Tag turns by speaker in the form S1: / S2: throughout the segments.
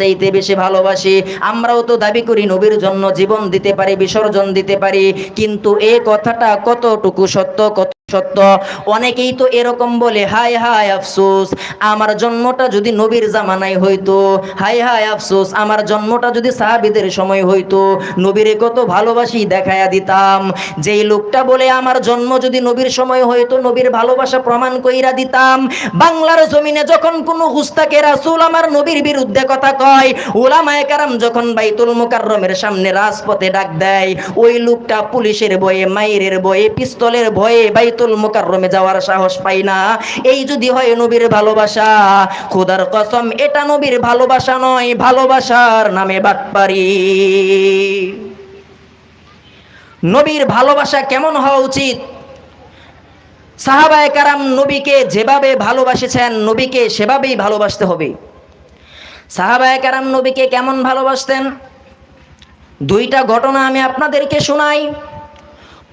S1: চাইতে বেশি ভালোবাসি। আমরাও তো দাবি করি নবীর জন্য জীবন দিতে পারি, বিসর্জন দিতে পারি। কিন্তু এ কথাটা কতটুকু সত্য, কত সত্য। অনেকেই তো এরকম বলে হাই হাই আফসোস, আমার জন্মটা যদি নবীর জামানায় হইতো হাই হাই আফসোস, আমার জন্মটা যদি সাহাবিদের সময় হইতো, নবীরে কত ভালোবাসি দেখায়া দিতাম। যেই লোকটা বলে, আমার জন্ম যদি নবীর সময় হইতো, নবীর ভালোবাসা প্রমাণ কইরা দিতাম। বাংলার জমিনে যখন কোনো হুস্তাকে রাসূল আমার নবীর বিরুদ্ধে কথা কয় ওলামায়ে কারাম যখন বাইতুল মুকাররমের সামনে রাজপথে ডাক দেয়, ওই লোকটা পুলিশের বয়ে, মাইরের বয়ে, পিস্তলের ভয়ে বাইতুল মুকাররমে যাওয়ার সাহস পাই না। এই যদি হয় নবীর ভালোবাসা, খোদার কসম, এটা নবীর ভালোবাসা নয়, ভালোবাসার নামে বাটপারি। নবীর ভালোবাসা কেমন হওয়া উচিত? সাহাবায়ে কারাম নবীকে যেভাবে ভালোবাসেছেন, নবীকে সেভাবেই ভালোবাসতে হবে। সাহাবায়ে কারাম নবীকে কেমন ভালোবাসতেন? দুইটা ঘটনা আমি আপনাদেরকে শোনাই।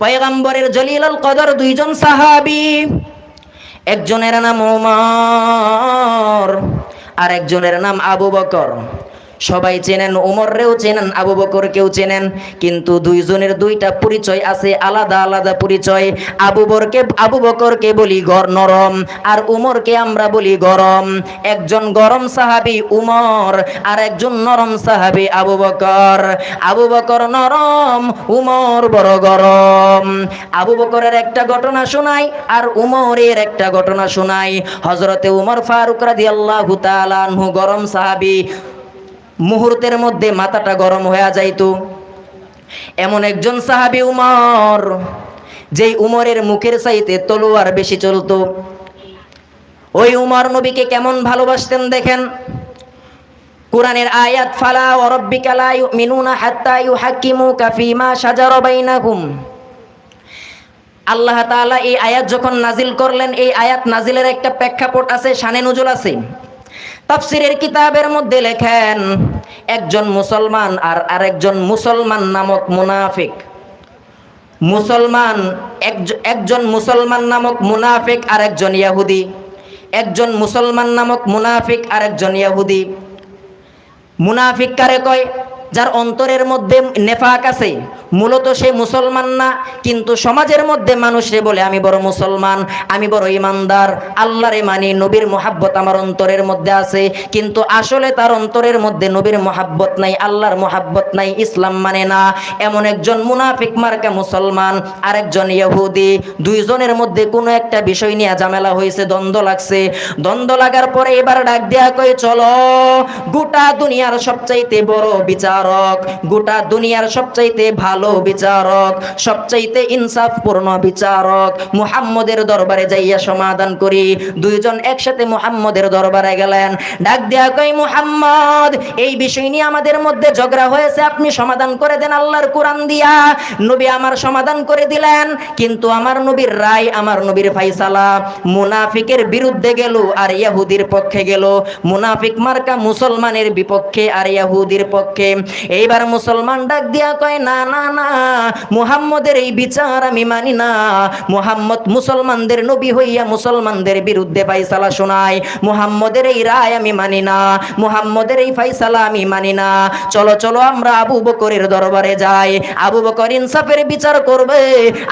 S1: পয়গাম্বরের জলিলাল কদর দুইজন সাহাবি। একজনের নাম ওমর আর একজনের নাম আবু বকর। সবাই চেনেন ওমররেও চেনেন, আবু বকরকেও চেনেন, কিন্তু দুইজনের দুইটা পরিচয় আছে, আলাদা আলাদা পরিচয়। আবু বরকে, আবু বকরকে বলি গর নরম, আর উমরকে আমরা বলি গরম। একজন গরম সাহাবি উমর আর একজন নরম সাহাবি আবু বকর। আবু বকর নরম উমর বড় গরম। আবু বকরের একটা ঘটনা শোনাই, আর উমরের একটা ঘটনা শোনাই। হজরতে উমর ফারুক রাদিয়াল্লাহু তাআলা আনহু গরম সাহাবি মুহূর্তের মধ্যে মাথাটা গরম হয়ে যাইত। এমন একজন সাহাবি উমর, যেই উমরের মুখের চাইতে তলোয়ার বেশি চলতো। ওই উমর নবীকে কেমন ভালোবাসতেন দেখেন? কোরআনের আয়াত, ফালা ও রব্বিকা লা ইউমিনুনা হাত্তা ইউহাক্কিমুকা ফীমা শাজারা বাইনাহুম আল্লাহ তাআলা এই আয়াত যখন নাজিল করলেন, এই আয়াত নাজিলের একটা প্রেক্ষাপট আছে, শানে নজুল আছে। তাফসিরের কিতাবের মধ্যে লেখেন, একজন মুসলমান আর আরেকজন মুসলমান নামক মুনাফিক। মুসলমান, একজ- একজন মুসলমান নামক মুনাফিক আর একজন ইয়াহুদি। একজন মুসলমান নামক মুনাফিক আর একজন ইয়াহুদি। মুনাফিক কারে কয়? যার অন্তরের মধ্যে নেফাক আছে, মূলত সে মুসলমান না, কিন্তু সমাজের মধ্যে মানুষে বলে, আমি বড় মুসলমান, আমি বড় ইমানদার, আল্লাহরে মানি, নবীর মোহাব্বত আমার অন্তরের মধ্যে আছে, কিন্তু আসলে তার অন্তরের মধ্যে নবীর মোহাব্বত নাই, আল্লাহর মোহাব্বত নাই, ইসলাম মানে না। এমন একজন মুনাফিক মার্কা মুসলমান, আরেকজন ইহুদি, দুইজনের মধ্যে কোনো একটা বিষয় নিয়ে ঝামেলা হয়েছে, দ্বন্দ্ব লাগছে। দ্বন্দ্ব লাগার পরে এবার ডাক দেয়া কই চলো, গোটা দুনিয়ার সবচাইতে বড় বিচারক, গোটা দুনিয়ার সবচাইতে ভালো বিচারক, সবচাইতে ইনসাফপূর্ণ বিচারক, মুহাম্মদের দরবারে যাইয়া সমাধান করি। দুইজন একসাথে মুহাম্মদের দরবারে গেলেন। ডাক দেয়া কই মুহাম্মদ, এই বিষয় নিয়ে আমাদের মধ্যে ঝগড়া হয়েছে, আপনি সমাধান করে দেন আল্লাহর কোরআন দিয়া। নবী আমার সমাধান করে দিলেন, কিন্তু আমার নবীর রায় আমার নবীর ফাইসালা। মুনাফিকের বিরুদ্ধে গেল, আর ইয়াহুদির পক্ষে গেল। মুনাফিক মার্কা মুসলমানের বিপক্ষে, আর ইয়াহুদির পক্ষে। এইবার মুসলমান ডাক দিয়া কয়, না না না, মুহাম্মদের এই বিচার আমি মানি না। মুহাম্মদ মুসলমানদের নবী হইয়া মুসলমানদের বিরুদ্ধে ফাইসালা শোনায়। মুহাম্মদের এই রায় আমি মানি না। মুহাম্মদের এই ফাইসালা আমি মানি না। চলো চলো, আমরা আবু বকরের দরবারে যাই। আবু বকর ইনসাফের বিচার করবে।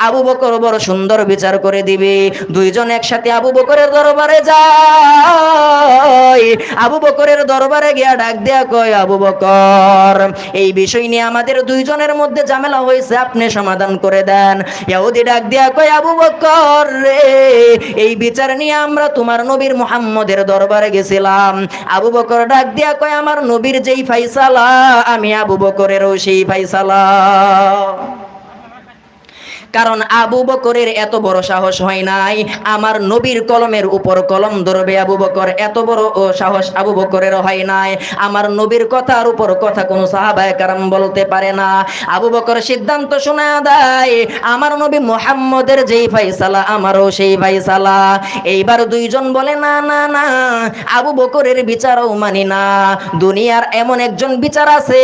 S1: আবু বকর বড় সুন্দর বিচার করে দিবে। দুইজন একসাথে আবু বকরের দরবারে যায়। আবু বকরের দরবারে গিয়া ডাক দেয়া কয়, আবু বকর এই বিষয় নিয়ে আমাদের দুইজনের মধ্যে ঝামেলা হয়েছে, আপনি সমাধান করে দেন। ইহুদি ডাক দিয়া কয়, আবু বকর রে, এই বিচার নিয়ে আমরা তোমার নবীর মুহাম্মদের দরবারে গেছিলাম। আবু বকর ডাক দিয়া কয়, আমার নবীর যেই ফাইসালা, আমি আবু বকরেরও সেই ফাইসালা। কারণ আবু বকরের এত বড় সাহস হয় নাই। আমার নবীর কলমের উপর কলম ধরবে আবু বকর, এত বড় ও সাহস আবু বকরের হয় নাই। আমার নবীর কথার উপর কথা কোনো সাহাবায়ে কারাম বলতে পারে না। আবু বকর সিদ্ধান্ত শোনা দেয়, আমার নবী মোহাম্মদের যেই ফাইসালা আমারও সেই ফাইসালা এইবার দুইজন বলে, না না না, আবু বকরের বিচারও মানি না। দুনিয়ার এমন একজন বিচার আছে,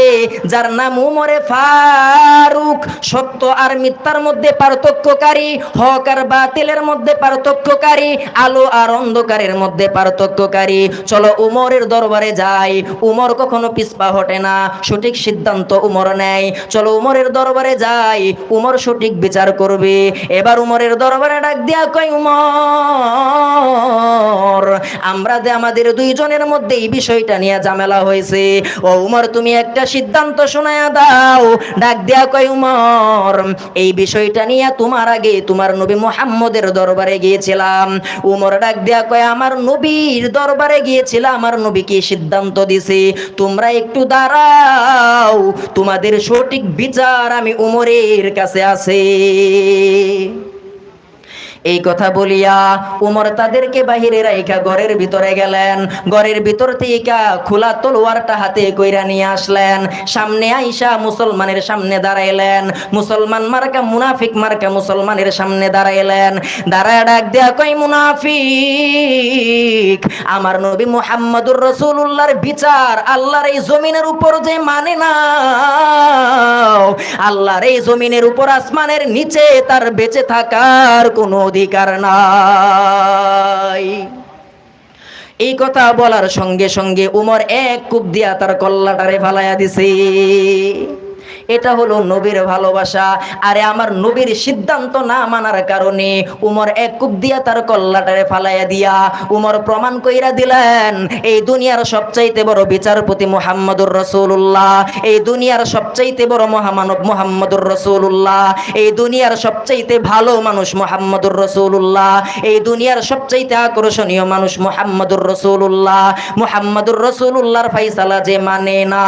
S1: যার নাম উমরে ফারুক। সত্য আর মিথ্যার মধ্যে পার্থক্যকারী, হক আর বাতিলের মধ্যে পার্থক্যকারী, আলো আর অন্ধকারের মধ্যে পার্থক্যকারী। চলো উমরের দরবারে যাই। উমর কখনো পিছপা হটে না, সঠিক সিদ্ধান্ত উমর নেয়। চলো উমরের দরবারে যাই, উমর সঠিক বিচার করবে। এবার উমরের দরবারে ডাক দিয়া কই উমর, আমরা আমাদের দুইজনের মধ্যে এই বিষয়টা নিয়ে ঝামেলা হয়েছে, ও উমর, তুমি একটা সিদ্ধান্ত শোনায়া দাও। ডাক দিয়া কই উমর, এই বিষয়টা নিয়ে তোমার আগে তোমার নবী মুহাম্মদের দরবারে গিয়েছিলাম। উমর ডাক দিয়া কয়, আমার নবীর দরবারে গিয়েছিলাম, আমার নবী কি সিদ্ধান্ত দিছে। তোমরা একটু দাঁড়াও, তোমাদের সঠিক বিচার আমি উমরের কাছে আছে। এই কথা বলিয়া উমর তাদেরকে বাহিরে রাইখা ঘরের ভিতরে গেলেন। ঘরের ভিতর থেকে খোলা তলোয়ারটা হাতে কইরা নিয়ে আসলেন। সামনে আইসা মুসলমানের সামনে দাঁড়াইলেন। মুসলমান মার্কা মুনাফিক মার্কা মুসলমানের সামনে দাঁড়াইলেন। দাঁড়ায় ডাক দেয়া কই মুনাফিক, আমার নবী মুহাম্মদুর রসুল্লাহর বিচার আল্লাহর এই জমিনের উপর যে মানে না আল্লাহর এই জমিনের উপর আসমানের নিচে তার বেঁচে থাকার কোনো অধিকার নাই। এই কথা বলার সঙ্গে সঙ্গে উমর এক কূপ দিয়া তার কল্লাটারে ফালাইয়া দিছে। এটা হলো নবীর ভালোবাসা। আরে আমার নবীর সিদ্ধান্ত না মানার কারণে উমর এক কূপ দিয়া তার কল্লাটারে ফালাইয়া দিয়া উমর প্রমাণ কইরা দিলেন, এই দুনিয়ার সবচাইতে বড় বিচারপতি মুহাম্মদুর রসুল্লাহ এই দুনিয়ার সবচাইতে বড় মহামানব মুহাম্মদুর রসুল্লাহ এই দুনিয়ার সবচাইতে ভালো মানুষ মুহাম্মদুর রসুল্লাহ এই দুনিয়ার সবচাইতে আকর্ষণীয় মানুষ মুহাম্মদুর রসুল্লাহ মুহাম্মদুর রসুল্লাহর ফাইসালা যে মানে না,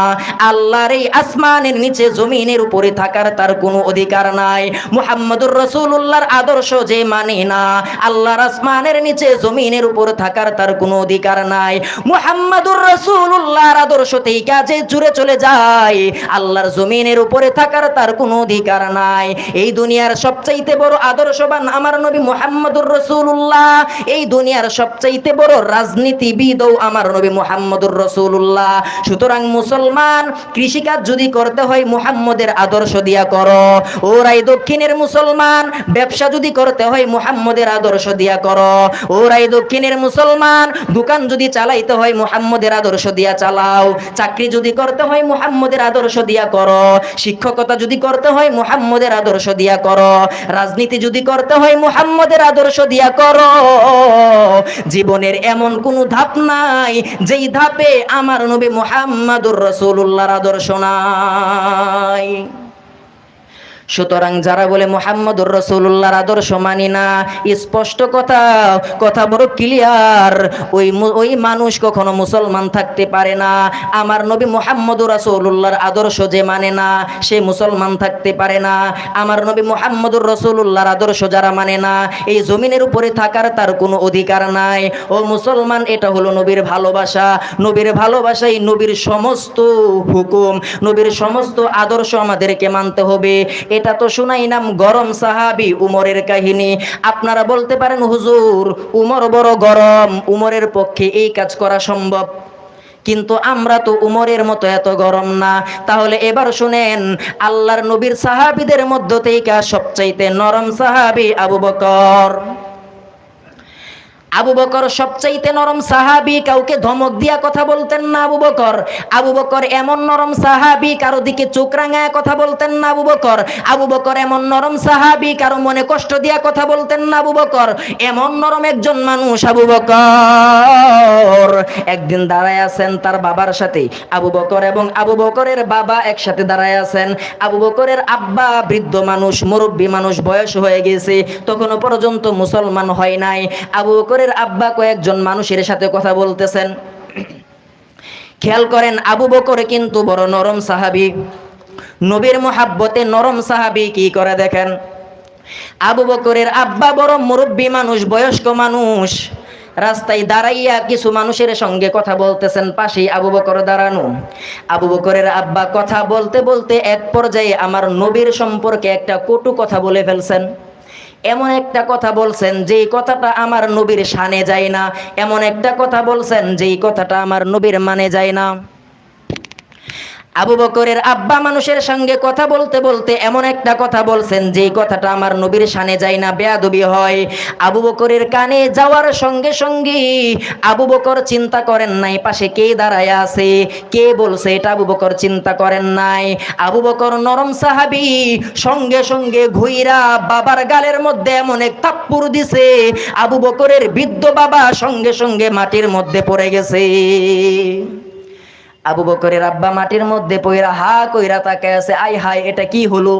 S1: আল্লাহর এই আসমানের নিচে জমিনের উপরে থাকার তার কোনো অধিকার নাই। মুহাম্মদুর রসুল্লাহর আদর্শ যে মানে না, আল্লাহর আসমানের নিচে জমিনের উপরে থাকার তার কোনো অধিকার নাই। মুহাম্মদুর রসুল্লাহর আদর্শ থেকে কাজে জুড়ে চলে যায়, আল্লাহর জমিনের উপরে থাকার তার কোনো অধিকার নাই। এই দুনিয়ার সবচাইতে বড় আদর্শবান আমার নবী মুহাম্মদুর রসুল্লাহ এই দুনিয়ার সবচাইতে বড় রাজনীতিবিদও আমার নবী মুহাম্মদুর রসুল্লাহ সুতরাং মুসলমান কৃষিকাজ যদি করতে হয় মুহাম্মদের আদর্শ দিয়া করো। ওরাই দক্ষিণের মুসলমান, ব্যবসা যদি করতে হয় মুহাম্মদের আদর্শ দিয়া করো। ওরাই দক্ষিণের মুসলমান, দোকান যদি চালাইতে হয় মুহাম্মদের আদর্শ দিয়া চালাও। চাকরি যদি করতে হয় মুহাম্মদের আদর্শ দিয়া করো। শিক্ষকতা যদি করতে হয় মুহাম্মদের আদর্শ দিয়া করো। রাজনীতি যদি করতে হয় মুহাম্মদের আদর্শ দিয়া করো। জীবনের এমন কোনো ধাপ নাই, যেই ধাপে আমার নবী মুহাম্মাদুর রসুল্লাহর আদর্শ নাই সুতরাং যারা বলে মোহাম্মদুর রসুল্লাহর আদর্শ মানি না, স্পষ্ট কথা কথা বড় ক্লিয়ার ওই ওই মানুষ কখনো মুসলমান থাকতে পারে না। আমার নবী মোহাম্মদুর রসুল্লাহর আদর্শ যে মানে না, সে মুসলমান থাকতে পারে না। আমার নবী মোহাম্মদুর রসুল্লাহর আদর্শ যারা মানে না, এই জমিনের উপরে থাকার তার কোনো অধিকার নাই। ও মুসলমান, এটা হলো নবীর ভালোবাসা। নবীর ভালোবাসাই নবীর সমস্ত হুকুম, নবীর সমস্ত আদর্শ আমাদেরকে মানতে হবে। এটা তো শুনাই নাম গরম সাহাবি উমরের কাহিনী। আপনারা বলতে পারেন, হুজুর, উমর বড় গরম, উমরের পক্ষে এই কাজ করা সম্ভব। কিন্তু আমরা তো উমরের মতো এত গরম না। তাহলে এবার শুনেন, আল্লাহর নবীর সাহাবিদের মধ্য থেকে সবচাইতে নরম সাহাবি আবু বকর। আবু বকর সবচাইতে নরম সাহাবি, কাউকে ধমক দিয়া কথা বলতেন না আবু বকর। আবু বকর এমন নরম সাহাবি, কারও দিকে চোখ রাঙায় কথা বলতেন না আবু বকর। আবু বকর এমন নরম সাহাবি, কারও মনে কষ্ট দিয়া কথা বলতেন না আবু বকর। এমন নরম একজন মানুষ আবু বকর। একদিন দাঁড়ায় আছেন তার বাবার সাথে আবু বকর এবং আবু বকরের বাবা একসাথে দাঁড়ায় আছেন। আবু বকরের আব্বা বৃদ্ধ মানুষ, মুরব্বী মানুষ বয়স হয়ে গেছে তখনও পর্যন্ত মুসলমান হয় নাই। আবু বকরের আব্বা কয়েকজন মানুষের সাথে কথা বলতেছেন। খেয়াল করেন, আবু বকর কিন্তু বড় নরম সাহাবি। নবীর মোহাব্বতে নরম সাহাবি কি করে দেখেন? আবু বকরের আব্বা বড় মুরব্বী মানুষ, বয়স্ক মানুষ। রাস্তায় দাঁড়াইয়া কিছু মানুষের সঙ্গে কথা বলতেছেন, পাশেই আবু বকর দাঁড়ানো। আবু বকরের আব্বা কথা বলতে বলতে এক পর্যায়ে আমার নবীর সম্পর্কে একটা কটু কথা বলে ফেলছেন। এমন একটা কথা বলছেন, যেই কথাটা আমার নবীর শানে যায় না। এমন একটা কথা বলছেন, যেই কথাটা আমার নবীর মানে যায় না। আবু বকরের আব্বা মানুষের সঙ্গে কথা বলতে বলতে এমন একটা কথা বলছেন যে কথাটা আমার নবীর সানে যায় না, বেয়াদবি হয়। আবু বকরের কানে যাওয়ার সঙ্গে সঙ্গে আবু বকর চিন্তা করেন নাই, পাশে কে দাঁড়ায় আছে, কে বলছে এটা আবু বকর চিন্তা করেন নাই। আবু বকর নরম সাহাবি, সঙ্গে সঙ্গে ঘুইরা বাবার গালের মধ্যে এমন এক তাপ্পুর দিছে, আবু বকরের বৃদ্ধ বাবা সঙ্গে সঙ্গে মাটির মধ্যে পড়ে গেছে। আবু বকরের আব্বা মাটির মধ্যে পইরা হা কইরা তাকে আছে আই হাই এটা কি হলো?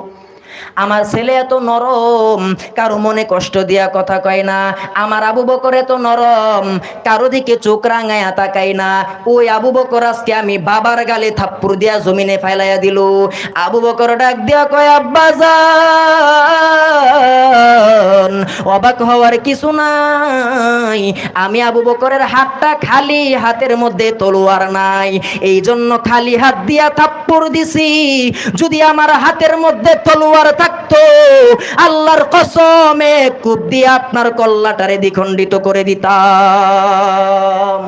S1: আমার ছেলে এত নরম, কারও মনে কষ্ট দিয়া কথা কয় না। আমার আবু বকর এত নরম, কারও দিকে চোখ রাঙায়া তাকাই না। ওই আবু বকর আজকে আমি বাবার গালে থাপ্পুর দিয়া জমিনে ফেলাইয়া দিল। আবু বকর ডাক দিয়া কয়, আব্বা অবাক হওয়ার কিছু নাই। আমি আবু বকরের হাতটা খালি হাতের মধ্যে তলোয়ার নাই। এই জন্য খালি হাত দিয়া থাপ্পড় দিছি। যদি আমার হাতের মধ্যে তলোয়ার থাকতো। আল্লাহর কসমে কূপ দিয়ে আপনার কল্লাটারে দ্বিখণ্ডিত করে দিতাম।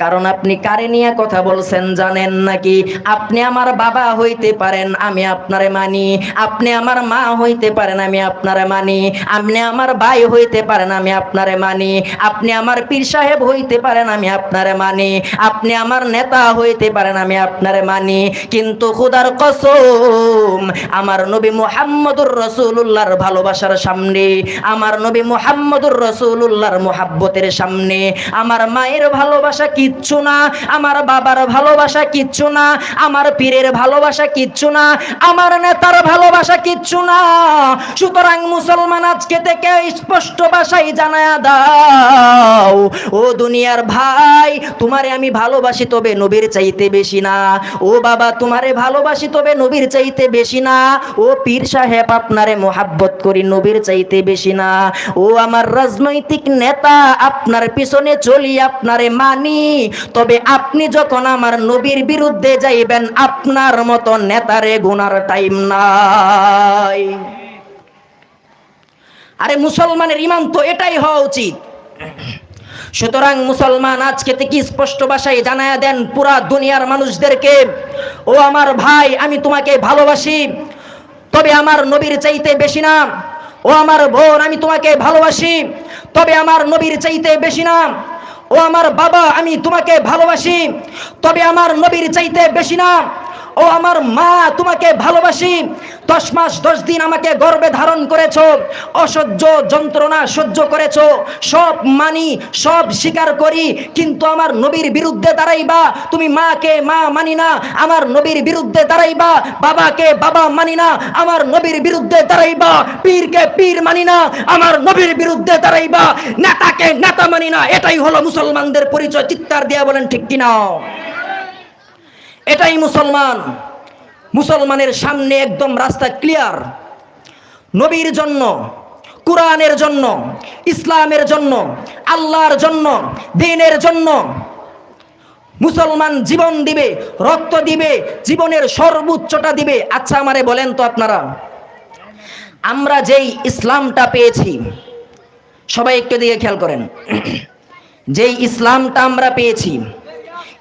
S1: কারণ আপনি কারে নিয়ে কথা বলছেন জানেন নাকি? আপনি আমার বাবা হইতে পারেন, আমি আপনারে মানি। আপনি আমার মা হইতে পারেন, আমি আপনারে মানি। আপনি আমার ভাই হইতে পারেন, আমি আপনারে মানি। আপনি আমার পীর সাহেব হইতে পারেন, আমি আপনারে মানি। আপনি আমার নেতা হইতে পারেন, আমি আপনারে মানি। কিন্তু খুদার কসম, আমার নবী মুহাম্মদুর রসুল্লাহর ভালোবাসার সামনে, আমার নবী মুহাম্মদুর রসুল্লাহর মোহাব্বতের সামনে, আমার মায়ের ভালোবাসা কিচ্ছু না। আমার বাবার ভালোবাসা কিচ্ছু না। আমার পীরের ভালোবাসা কিচ্ছু না। আমার নেতার ভালোবাসা কিচ্ছু না। সুতরাং মুসলমান আজকে থেকে স্পষ্ট ভাষায় জানায়া দাও, ও দুনিয়ার ভাই, তোমারে আমি ভালোবাসি তবে নবীর চাইতে বেশি না। ও বাবা, তোমারে ভালোবাসি তবে নবীর চাইতে বেশি না। ও পীর সাহেব, আপনারে মোহাব্বত করি নবীর চাইতে বেশি না। ও আমার রাজনৈতিক নেতা, আপনার পিছনে চলি, আপনারে মানি। তবে আপনি যখন আমার নবীর বিরুদ্ধে যাইবেন, আপনার মতো নেতারে গুনার টাইম নাই। আরে মুসলমানের ইমান তো এটাই হওয়া উচিত। সুতরাং মুসলমান আজকে থেকে স্পষ্ট ভাষায় জানায়া দেন, পুরা দুনিয়ার মানুষদেরকে, ও আমার ভাই, আমি তোমাকে ভালোবাসি, তবে আমার নবীর চাইতে বেশি না। ও আমার বোন, আমি তোমাকে ভালোবাসি, তবে আমার নবীর চাইতে বেশি না। ও আমার বাবা আমি তোমাকে ভালোবাসি। তবে আমার নবীর চাইতে বেশি না ও আমার মা, তোমাকে ভালোবাসি। দশ মাস, দশ দিন আমাকে গর্বে ধারণ করেছ, অসহ্য যন্ত্রণা সহ্য করেছ, সব মানি, সব স্বীকার করি, কিন্তু আমার নবীর বিরুদ্ধে দাঁড়াইবা। তুমি মাকে মা মানি না, আমার নবীর বিরুদ্ধে দাঁড়াইবা। বাবাকে বাবা মানি না, আমার নবীর বিরুদ্ধে দাঁড়াইবা। পীরকে পীর মানি না, আমার নবীর বিরুদ্ধে দাঁড়াইবা। নেতাকে নেতা মানি না, এটাই হলো মুসলমানদের পরিচয়। চিৎকার দিয়া বলেন, ঠিক কিনা? এটাই মুসলমান। মুসলমানের সামনে একদম রাস্তা ক্লিয়ার নবীর জন্য, কোরআনের জন্য, ইসলামের জন্য, আল্লাহর জন্য, দিনের জন্য মুসলমান জীবন দিবে, রক্ত দিবে, জীবনের সর্বোচ্চটা দিবে। আচ্ছা আমারে বলেন তো আপনারা, আমরা যেই ইসলামটা পেয়েছি, সবাই একটু দিকে খেয়াল করেন। যেই ইসলামটা আমরা পেয়েছি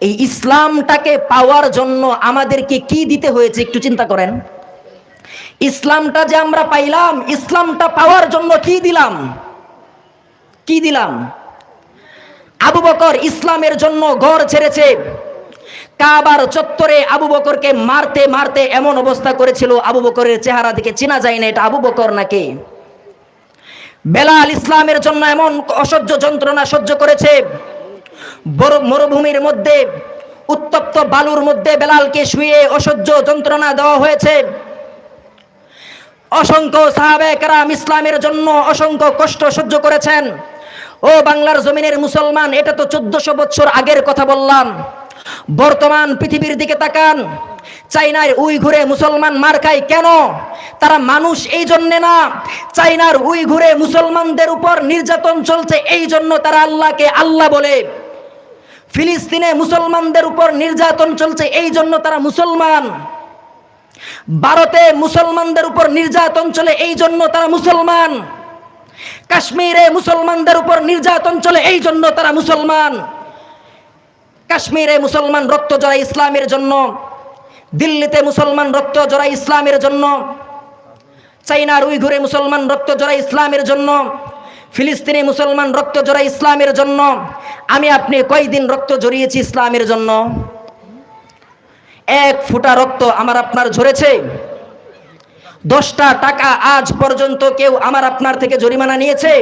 S1: এই ইসলামটাকে পাওয়ার জন্য আমাদেরকে কি দিতে হয়েছে একটু চিন্তা করেন। ইসলামটা যে আমরা পাইলাম, ইসলামটা পাওয়ার জন্য কি দিলাম? কি দিলাম? আবু বকর ইসলামের জন্য ঘর ছেড়েছে। কাবার চত্বরে আবু বকরকে মারতে মারতে এমন অবস্থা করেছিল, আবু বকরের চেহারা থেকে চেনা যায় না এটা আবু বকর নাকি। বেলাল ইসলামের জন্য এমন অসহ্য যন্ত্রণা সহ্য করেছে। মরুভূমির মধ্যে, উত্তপ্ত বালুর মধ্যে বেলালকে শুয়ে অসহ্য যন্ত্রণা দেওয়া হয়েছে। অসংখ্য সাহাবে কারাম ইসলামের জন্য অসংখ্য কষ্ট সহ্য করেছেন। ও বাংলার জমিনের মুসলমান, এটা তো চোদ্দশো বছর আগের কথা বললাম। বর্তমান পৃথিবীর দিকে তাকান। চাইনার উই ঘুরে মুসলমান মার খায় কেন? তারা মানুষ এই জন্যে না। চাইনার উই ঘুরে মুসলমানদের উপর নির্যাতন চলছে এই জন্য তারা আল্লাহকে আল্লাহ বলে। ফিলিস্তিনে মুসলমানদের উপর নির্যাতন চলছে এই জন্য তারা মুসলমান। ভারতে মুসলমানদের উপর নির্যাতন চলে এই জন্য তারা মুসলমান। কাশ্মীরে মুসলমানদের উপর নির্যাতন চলে এই জন্য তারা মুসলমান। কাশ্মীরে মুসলমান রক্ত জড়ায় ইসলামের জন্য, দিল্লিতে মুসলমান রক্ত জড়ায় ইসলামের জন্য, চাইনার উইঘুরে মুসলমান রক্ত জড়ায় ইসলামের জন্য। ফিলিস্তিনি মুসলমান রক্ত জড়ায় ইসলামের জন্য। আমি আপনি কয়দিন রক্ত জড়িয়েছি ইসলামের জন্য? এক ফুটা রক্ত আমার আপনার ঝরেছে। দশটা টাকা আজ পর্যন্ত কেউ আমার আপনার থেকে জরিমানা নিয়েছে।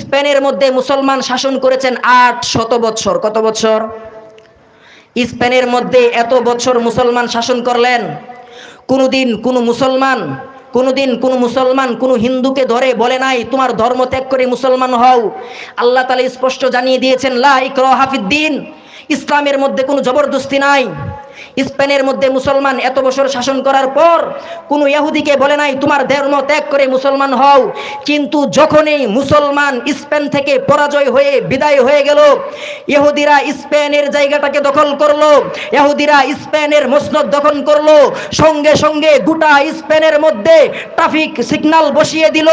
S1: স্পেনের মধ্যে মুসলমান শাসন করেছেন আট শত বছর। কত বছর? স্পেনের মধ্যে এত বছর মুসলমান শাসন করলেন। কোনোদিন কোনো মুসলমান কোনোদিন কোনো মুসলমান, কোনো হিন্দুকে ধরে বলে নাই, তোমার ধর্ম ত্যাগ করে মুসলমান হও। আল্লাহ তালা স্পষ্ট জানিয়ে দিয়েছেন লাইক হাফিদ্দিন ইসলামের মধ্যে কোনো জবরদস্তি নাই। স্পেনের মধ্যে মুসলমান এত বছর শাসন করার পর কোনো ইহুদিকে বলে নাই, তোমার ধর্ম ত্যাগ করে মুসলমান হও। কিন্তু যখনই মুসলমান স্পেন থেকে পরাজয় হয়ে বিদায় হয়ে গেল ইহুদিরা স্পেনের জায়গাটাকে দখল করল ইহুদিরা স্পেনের মসনদ দখল করল, সঙ্গে সঙ্গে গোটা স্পেনের মধ্যে ট্রাফিক সিগন্যাল বসিয়ে দিল,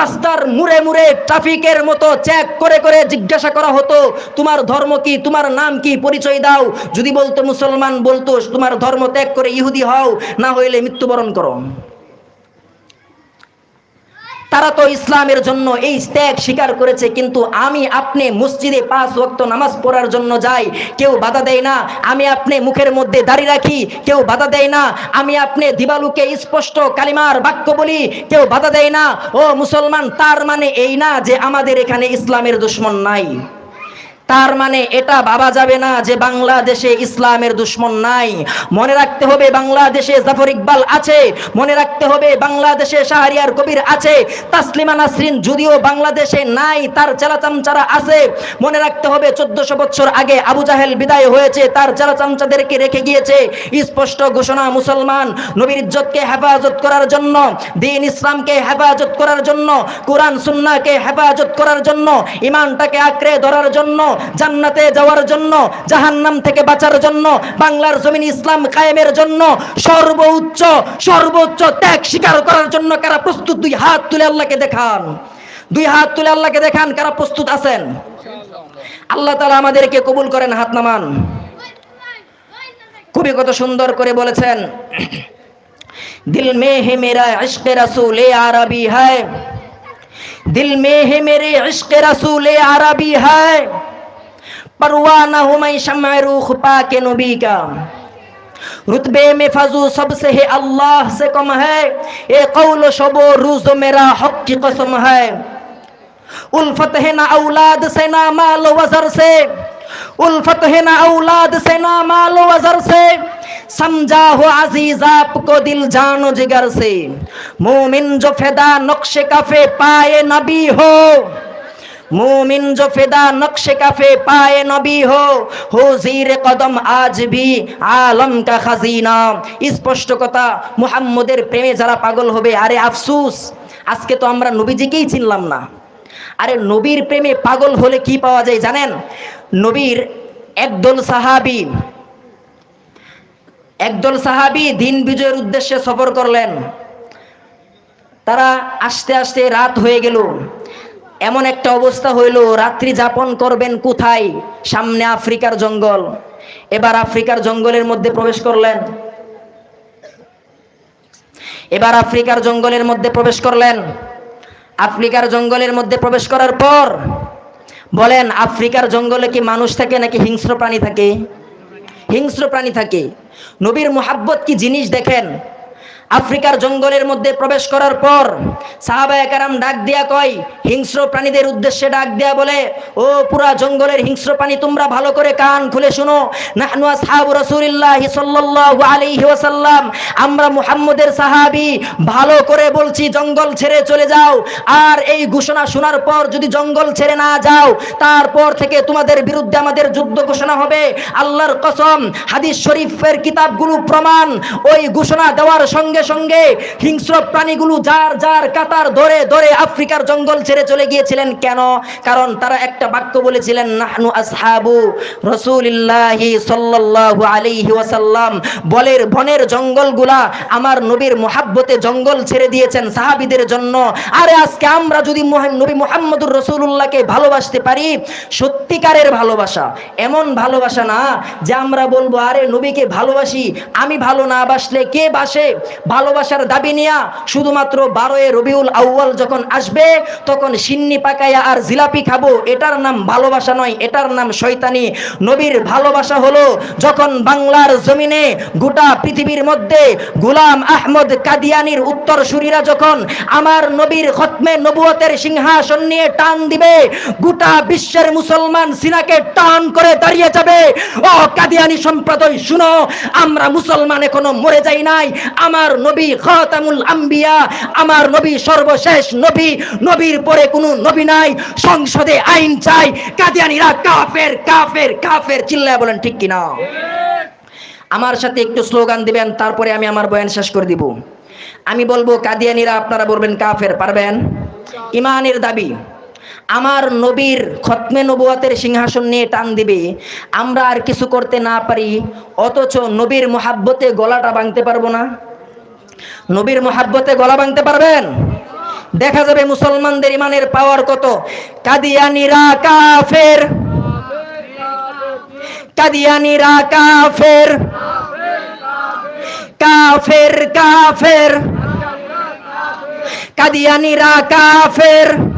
S1: রাস্তার মুড়ে মুড়ে ট্রাফিকের মতো চেক করে করে জিজ্ঞাসা করা হতো, তোমার ধর্ম কি? তোমার নাম কি? পরিচয় দাও। যদি বলতো মুসলমান, বলতো তোমার ধর্ম ত্যাগ করে ইহুদি হও, না হইলে মৃত্যুবরণ করো। তারা তো ইসলামের জন্য এই ত্যাগ স্বীকার করেছে, কিন্তু আমি আপনি মসজিদে পাঁচ ওয়াক্ত নামাজ পড়ার জন্য যাই, কেউ বাধা দেয় না। আমি আপনি মুখের মধ্যে দাড়ি রাখি, কেউ বাধা দেয় না। আমি আপনি দিবালুকে স্পষ্ট কালিমার বাক্য বলি, কেউ বাধা দেয় না। ও মুসলমান, তার মানে এই না যে আমাদের এখানে ইসলামের দুশ্মন নাই। তার মানে এটা ভাবা যাবে না যে বাংলাদেশে ইসলামের দুশ্মন নাই। মনে রাখতে হবে বাংলাদেশে জাফর ইকবাল আছে, মনে রাখতে হবে বাংলাদেশে শাহরিয়ার কবির আছে, তাসলিমা নাসরিন যদিও বাংলাদেশে নাই, তার চালাচামচারা আছে। মনে রাখতে হবে চোদ্দশো বছর আগে আবু জাহেল বিদায় হয়েছে, তার চালাচামচাদেরকে রেখে গিয়েছে স্পষ্ট ঘোষণা মুসলমান নবীর ইজ্জতকে হেফাজত করার জন্য, দিন ইসলামকে হেফাজত করার জন্য, কোরআন সুন্নাহকে হেফাজত করার জন্য ইমানটাকে আঁকড়ে ধরার জন্য জান্নাতে যাওয়ার জন্য, জাহান্নাম থেকে বাঁচার জন্য, বাংলার জমিন ইসলাম কায়েমের জন্য সর্বোচ্চ সর্বোচ্চ ত্যাগ স্বীকার করার জন্য কারা প্রস্তুত? দুই হাত তুলে আল্লাহকে দেখান। দুই হাত তুলে আল্লাহকে দেখান কারা প্রস্তুত আছেন। আল্লাহ তালা আমাদেরকে কবুল করেন, হাত নামান। খুবই কত সুন্দর করে বলেছেন, দিল মে হে মেরা ইশকে রসুল এ আরবি হায়। দিল মে হে মেরে ইশকে রসুল এ আরবি হায়। परवाना हूँ मैं शम्मा रूख पाके नबी का रुतबे में फजू सबसे है अल्लाह से कम है ए कौल शबो रूज मेरा हक की कसम है उल्फत है ना औलाद से ना माल वजर से उल्फत है ना औलाद से ना माल वजर से समझा हो अजीज आपको दिल जानो जिगर से मोमिन जो फेदा नक्शे कफे पाए नबी हो মুমিন জো ফেদা নকশে কাফে পায়ে নবী হো, হুজির কদম আজ ভি আলম কা খাজিনা। স্পষ্ট কথা, মুহাম্মদের প্রেমে যারা পাগল হবে, আরে আফসুস, আজকে তো আমরা নবীজিকেই চিনলাম না। আরে নবীর প্রেমে পাগল হলে কি পাওয়া যায় জানেন? নবীর একদল সাহাবি একদল সাহাবি দিন বিজয়ের উদ্দেশ্যে সফর করলেন। তারা আস্তে আস্তে রাত হয়ে গেল। এমন একটা অবস্থা হইল, রাত্রি যাপন করবেন কোথায়? সামনে আফ্রিকার জঙ্গল। এবার আফ্রিকার জঙ্গলের মধ্যে প্রবেশ করলেন। এবার আফ্রিকার জঙ্গলের মধ্যে প্রবেশ করলেন। আফ্রিকার জঙ্গলের মধ্যে প্রবেশ করার পর বলেন, আফ্রিকার জঙ্গলে কি মানুষ থাকে নাকি হিংস্র প্রাণী থাকে? হিংস্র প্রাণী থাকে। নবীর মোহাব্বত কি জিনিস দেখেন? আফ্রিকার জঙ্গলের মধ্যে প্রবেশ করার পর সাহাবায়ে কারাম ডাক দিয়া কয়, হিংস্র প্রাণীদের উদ্দেশ্যে ডাক দেয়া বলে, ও পুরা জঙ্গলের হিংস্র প্রাণী, তোমরা ভালো করে কান খুলে শুনো। নাহনু আসহাবু রাসূলিল্লাহ সাল্লাল্লাহু আলাইহি ওয়াসাল্লাম। আমরা মুহাম্মদের সাহাবী, ভালো করে বলছি, জঙ্গল ছেড়ে চলে যাও। আর এই ঘোষণা শোনার পর যদি জঙ্গল ছেড়ে না যাও, তারপর থেকে তোমাদের বিরুদ্ধে আমাদের যুদ্ধ ঘোষণা হবে। আল্লাহর কসম, হাদিস শরীফের কিতাবগুলো প্রমাণ। ওই ঘোষণা দেওয়ার সঙ্গে সঙ্গে হিংস্র প্রাণীগুলো যার যার কাতার ধরে ধরে আফ্রিকার জঙ্গল ছেড়ে চলে গিয়েছিলেন। কেন? কারণ তারা একটা বাক্য বলেছিলেন, নাহনু আসহাবু রসুলিল্লাহি সাল্লাল্লাহু আলাইহি ওয়াসাল্লাম। বলের বনের জঙ্গলগুলা আমার নবীর মোহাব্বতে জঙ্গল ছেড়ে দিয়েছেন সাহাবীদের জন্য। আরে আজকে আমরা যদি নবী মুহাম্মদুর রসুল্লাহকে ভালোবাসতে পারি, সত্যিকারের ভালোবাসা এমন ভালোবাসা না যে আমরা বলব, আরে নবীকে ভালোবাসি, আমি ভালো না বাসলে কে বাসে? ভালোবাসার দাবি নিয়া শুধুমাত্র বারোয় রবিউল আউয়াল যখন আসবে, তখন সিন্নি পাকাইয়া আর জিলাপি খাব, এটার নাম ভালোবাসা নয়, এটার নাম শয়তানি। নবীর ভালোবাসা হলো যখন বাংলার জমিনে গোটা পৃথিবীর মধ্যে গুলাম আহমদ কাদিয়ানির উত্তর সুরীরা যখন আমার নবীর খতমে নবুয়তের সিংহাসন নিয়ে টান দিবে, গোটা বিশ্বের মুসলমান সিনাকে টান করে দাঁড়িয়ে যাবে, ও কাদিয়ানি সম্প্রদায়, শুনো, আমরা মুসলমান এখনও মরে যাই নাই, আমার নবী খাতামুল আম্বিয়া, আমার নবী সর্বশেষ নবী, নবীর পরে কোনো নবী নাই, সংসদে আইন চাই, কাদিয়ানিরা কাফের কাফের কাফের, চিল্লায় বলেন ঠিক কিনা? আমার সাথে একটু স্লোগান দিবেন, তারপরে আমি আমার বয়ান শেষ করে দিব। আমি বলব, কাদিয়ানিরা আপনারা বলবেন কাফের, পারবেন? ইমানের দাবি, আমার নবীর খতমে নবুয়াতের সিংহাসন নিয়ে টান দিবে, আমরা আর কিছু করতে না পারি, অথচ নবীর মোহাব্বতে গলাটা ভাঙতে পারব না। নবীর মোহাব্বতে গলা ভাঙতে পারবেন? দেখা যাবে মুসলমানদের ইমানের পাওয়ার কত? কাদিয়ানিরা কাফের। কাদিয়ানিরা কাফের। কাফের কাফের। কাদিয়ানিরা কাফের।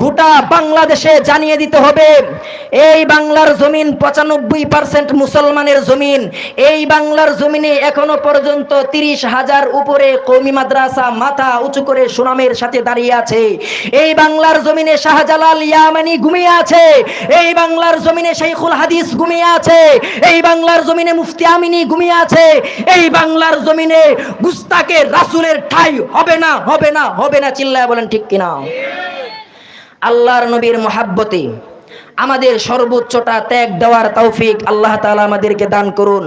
S1: গোটা বাংলাদেশে জানিয়ে দিতে হবে, এই বাংলার জমিন পঁচানব্বই পার্সেন্ট মুসলমানের জমিন, এই বাংলার জমিনে এখনও পর্যন্ত তিরিশ হাজার উপরে কৌমি মাদ্রাসা মাথা উঁচু করে সুনামের সাথে দাঁড়িয়ে আছে। এই বাংলার জমিনে শাহজালাল ইয়ামানি ঘুমিয়ে আছে, এই বাংলার জমিনে শেখুল হাদিস ঘুমিয়ে আছে, এই বাংলার জমিনে মুফতি আমিনী ঘুমিয়ে আছে, এই বাংলার জমিনে গুস্তাকে রাসুলের ঠাই হবে না হবে না হবে না, চিল্লায় বলেন ঠিক কিনা? আল্লাহর নবীর মহাব্বতে আমাদের সর্বোচ্চটা ত্যাগ দেওয়ার তৌফিক আল্লাহ তাআলা আমাদেরকে দান করুন।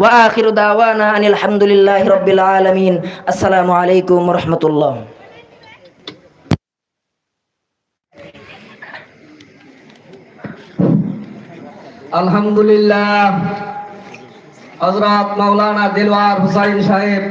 S1: ওয়া আখিরু দাওয়ানা আনিল হামদুলিল্লাহি রাব্বিল আলামিন। আসসালামু আলাইকুম রাহমাতুল্লাহ।
S2: আলহামদুলিল্লাহ। হজরত মাওলানা দিলওয়ার হুসাইন সাহেব